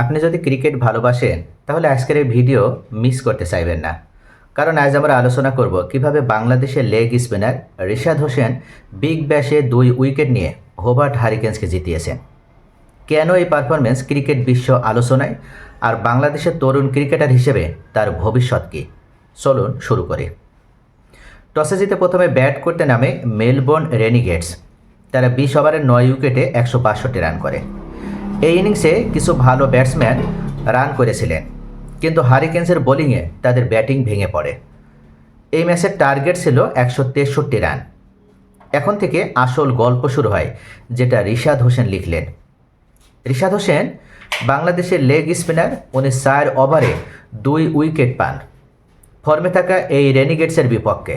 আপনি যদি ক্রিকেট ভালোবাসেন, তাহলে আজকের এই ভিডিও মিস করতে চাইবেন না। কারণ আজ আমরা আলোচনা করব কীভাবে বাংলাদেশের leg spinner Rishad Hossain big ব্যাশে দুই উইকেট নিয়ে হোবার্ট হারিকেন্সকে জিতিয়েছেন। কেন এই পারফরমেন্স ক্রিকেট বিশ্ব আলোচনায় আর বাংলাদেশের তরুণ ক্রিকেটার হিসেবে তার ভবিষ্যৎ কী? চলুন শুরু করি। টসে জিতে প্রথমে ব্যাট করতে নামে মেলবোর্ন রেনিগেটস। তারা বিশ ওভারের নয় উইকেটে একশো বাষট্টি রান করে। এই ইনিংসে কিছু ভালো ব্যাটসম্যান রান করেছিলেন, কিন্তু হারিকেন্সের বোলিংয়ে তাদের ব্যাটিং ভেঙে পড়ে। এই ম্যাচের টার্গেট ছিল একশো তেষট্টি রান। এখন থেকে আসল গল্প শুরু হয়, যেটা রিশাদ হোসেন লিখলেন। রিশাদ হোসেন বাংলাদেশের লেগ স্পিনার উনি চার ওভারে দুই উইকেট পান। ফর্মে থাকা এই রেনিগেটসের বিপক্ষে।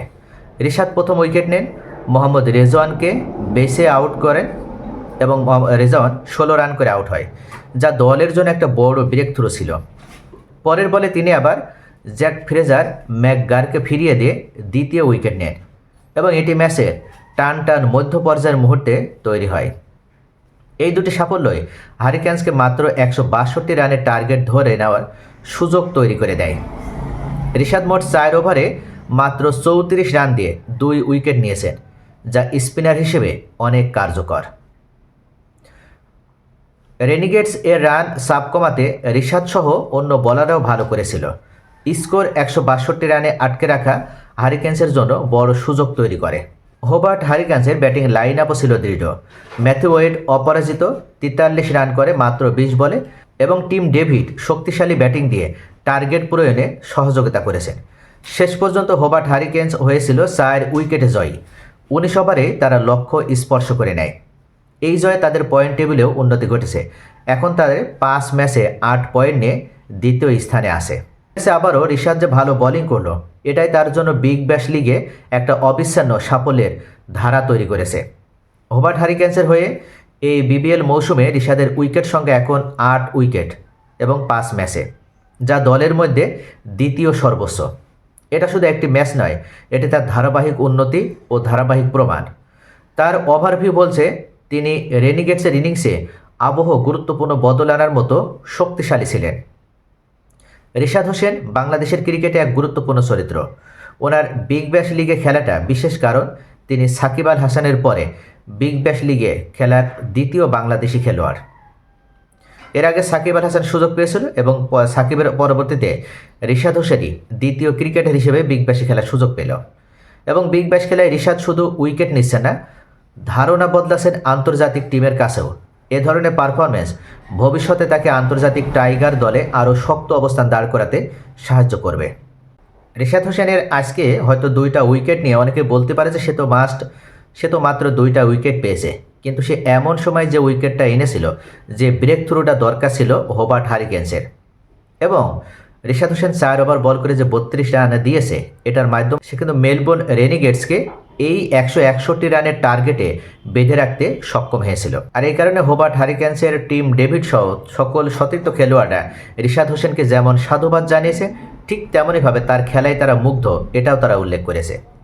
রিশাদ প্রথম উইকেট নেন, মোহাম্মদ রেজওয়ানকে বেসে আউট করেন। এবং রেজওয়ান ষোলো রান করে আউট হয়, যা দলের জন্য একটা বড় ব্রেক থ্রু ছিল। পরের বলে তিনি আবার জ্যাক ফ্রেজার ম্যাকগারকে ফিরিয়ে দিয়ে দ্বিতীয় উইকেট নেন এবং এটি ম্যাচের টান টান মধ্য পর্যায়ের মুহূর্তে তৈরি হয়। এই দুটি সাফল্যই হারিকেন্সকে মাত্র একশো বাষট্টি রানের টার্গেট ধরে নেওয়ার সুযোগ তৈরি করে দেয়। রিশাদ মোট চার ওভারে মাত্র চৌত্রিশ রান দিয়ে দুই উইকেট নিয়েছেন, যা স্পিনার হিসেবে অনেক কার্যকর। রেনিগেটস এর রান সাব কমাতে রিশাদ সহ অন্য বলাররাও ভালো করেছিল। স্কোর একশো বাষট্টি রানে আটকে রাখা হারিকেন্সের জন্য বড় সুযোগ তৈরি করে। হোবার্ট হারিকেন্সের ব্যাটিং লাইন আপও ছিল দৃঢ়। ম্যাথিউ ওয়েড অপরাজিত, তেতাল্লিশ রান করে মাত্র বিশ বলে এবং টিম ডেভিড শক্তিশালী ব্যাটিং দিয়ে টার্গেট পূরণে সহযোগিতা করেছেন। শেষ পর্যন্ত হোবার্ট হারিকেন্স হয়েছিল চার উইকেটে জয়ী। উনিশ ওভারে তারা লক্ষ্য স্পর্শ করে নেয়। এই জয়ে তাদের পয়েন্ট টেবিলেও উন্নতি ঘটেছে। এখন তাদের পাঁচ ম্যাচে আট পয়েন্ট নিয়ে দ্বিতীয় স্থানে আসে আবারও রিশাদ যে ভালো বোলিং করল, এটাই তার জন্য বিগ ব্যাশ লিগে একটা অবিচ্ছন্ন সাফল্যের ধারা তৈরি করেছে। হোবার্ট হারিকেন্সের হয়ে এই বিবিএল মৌসুমে রিশাদের উইকেট সংখ্যা এখন আট উইকেট এবং পাঁচ ম্যাচে, যা দলের মধ্যে দ্বিতীয় সর্বোচ্চ। এটা শুধু একটি ম্যাচ নয়, এটি তার ধারাবাহিক উন্নতি ও ধারাবাহিক প্রমাণ। তার ওভারভিউ বলছে তিনি রেনিগেটসের ইনিংসে আবহ গুরুত্বপূর্ণ বদল আনার মতো শক্তিশালী ছিলেন। রিশাদ হোসেন বাংলাদেশের ক্রিকেটে এক গুরুত্বপূর্ণ চরিত্র। ওনার বিগ ব্যাশ লিগে খেলাটা বিশেষ কারণ, তিনি সাকিব আল হাসানের পরে বিগ ব্যাশ লিগে খেলার দ্বিতীয় বাংলাদেশি খেলোয়াড়। এর আগে সাকিব আল হাসান সুযোগ পেয়েছিল এবং সাকিবের পরবর্তীতে রিশাদ হোসেনই দ্বিতীয় ক্রিকেটার হিসেবে বিগ ব্যাশে খেলার সুযোগ পেল। এবং বিগ ব্যাশ খেলায় রিশাদ শুধু উইকেট নিচ্ছে না ধারণা বদলাছেন আন্তর্জাতিক টিমের কাছেও। এ ধরনের পারফরমেন্স ভবিষ্যতে তাকে আন্তর্জাতিক টাইগার দলে আরও শক্ত অবস্থান দাঁড় করাতে সাহায্য করবে। রিশাদ হোসেনের আজকে হয়তো দুইটা উইকেট নিয়ে অনেকে বলতে পারে যে সে তো মাস্ট সে তো মাত্র দুইটা উইকেট পেয়েছে। কিন্তু সে এমন সময় যে উইকেটটা এনেছিল, যে ব্রেক থ্রুটা দরকার ছিল হোবার্ট হারিকেন্সের এবং রিশাদ হোসেন চার ওভার বল করে যে বত্রিশ রান দিয়েছে, এটার মাধ্যমে সে কিন্তু মেলবোর্ন রেনিগেটসকে এই একশো একষট্টি রানের টার্গেটে বেঁধে রাখতে সক্ষম হয়েছিল। আর এই কারণে হোবার্ট হারিকেন্সের টিম ডেভিড সহ সকল সতীর্থ খেলোয়াড়রা রিশাদ হোসেনকে যেমন সাধুবাদ জানিয়েছে, ঠিক তেমনইভাবে তার খেলায় তারা মুগ্ধ, এটাও তারা উল্লেখ করেছে।